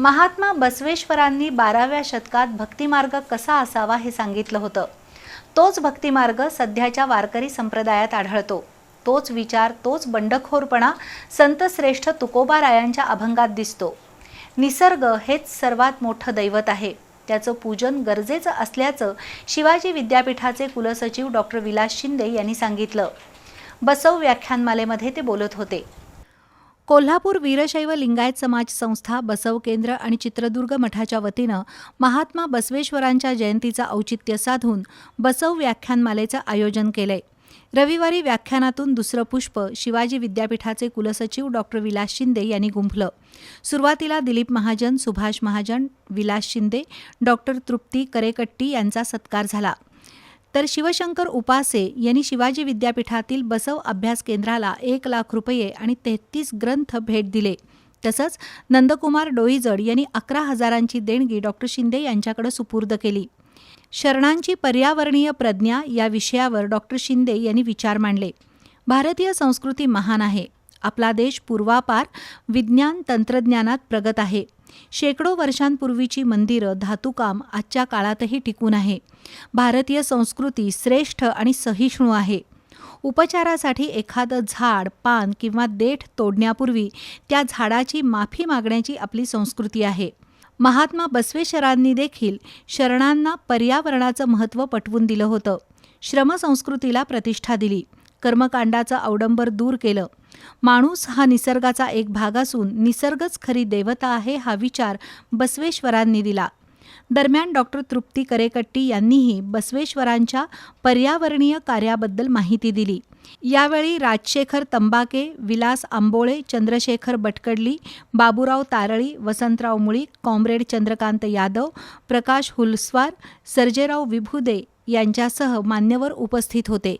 महात्मा बसवेश्वरांनी बाराव्या शतकात भक्तिमार्ग कसा असावा हे सांगितलं होतं. तोच भक्तिमार्ग सध्याच्या वारकरी संप्रदायात आढळतो. तोच विचार तोच बंडखोरपणा संतश्रेष्ठ तुकोबारायांच्या अभंगात दिसतो. निसर्ग हेच सर्वात मोठं दैवत आहे. त्याचं पूजन गरजेचं असल्याचं शिवाजी विद्यापीठाचे कुलसचिव डॉक्टर विलास शिंदे यांनी सांगितलं. बसव व्याख्यानमालेमध्ये ते बोलत होते. कोल्हापूर वीरशैव लिंगायत समाज संस्था बसव केंद्र आणि चित्रदुर्ग मठाच्या वतीनं महात्मा बसवेश्वरांच्या जयंतीचं औचित्य साधून बसव व्याख्यानमालेचं आयोजन केलंय. रविवारी व्याख्यानातून दुसरं पुष्प शिवाजी विद्यापीठाचे कुलसचिव डॉक्टर विलास शिंदे यांनी गुंफलं. सुरुवातीला दिलीप महाजन सुभाष महाजन विलास शिंदे डॉक्टर तृप्ती करेकट्टी यांचा सत्कार झाला. तर शिवशंकर उपासे यांनी शिवाजी विद्यापीठातील बसव अभ्यास केंद्राला एक लाख रुपये आणि तेहतीस ग्रंथ भेट दिले. तसंच नंदकुमार डोईजड यांनी अकरा हजारांची देणगी डॉक्टर शिंदे यांच्याकडे सुपूर्द केली. शरणांची पर्यावरणीय प्रज्ञा या विषयावर डॉक्टर शिंदे यांनी विचार मांडले. भारतीय संस्कृती महान आहे. आपला देश पूर्वापार विज्ञान तंत्रज्ञानात प्रगत आहे. शेकडो वर्षांपूर्वीची मंदिरं धातुकाम आजच्या काळातही टिकून आहे. भारतीय संस्कृती श्रेष्ठ आणि सहिष्णू आहे. उपचारासाठी एखादं झाड पान किंवा देठ तोडण्यापूर्वी त्या झाडाची माफी मागण्याची आपली संस्कृती आहे. महात्मा बसवेश्वरांनी देखील शरणांना पर्यावरणाचं महत्त्व पटवून दिलं होतं. श्रमसंस्कृतीला प्रतिष्ठा दिली. कर्मकांडाचं अवडंबर दूर केलं. माणूस हा निसर्गाचा एक भाग असून निसर्गच खरी देवता आहे हा विचार बसवेश्वरांनी दिला. दरम्यान डॉक्टर तृप्ती करेकट्टी यांनीही बसवेश्वरांच्या पर्यावरणीय कार्याबद्दल माहिती दिली. यावेळी राजशेखर तंबाके विलास आंबोळे चंद्रशेखर बटकडली बाबूराव तारळी वसंतराव मुळीक कॉम्रेड चंद्रकांत यादव प्रकाश हुलस्वार सर्जेराव विभुदे यांच्यासह मान्यवर उपस्थित होते.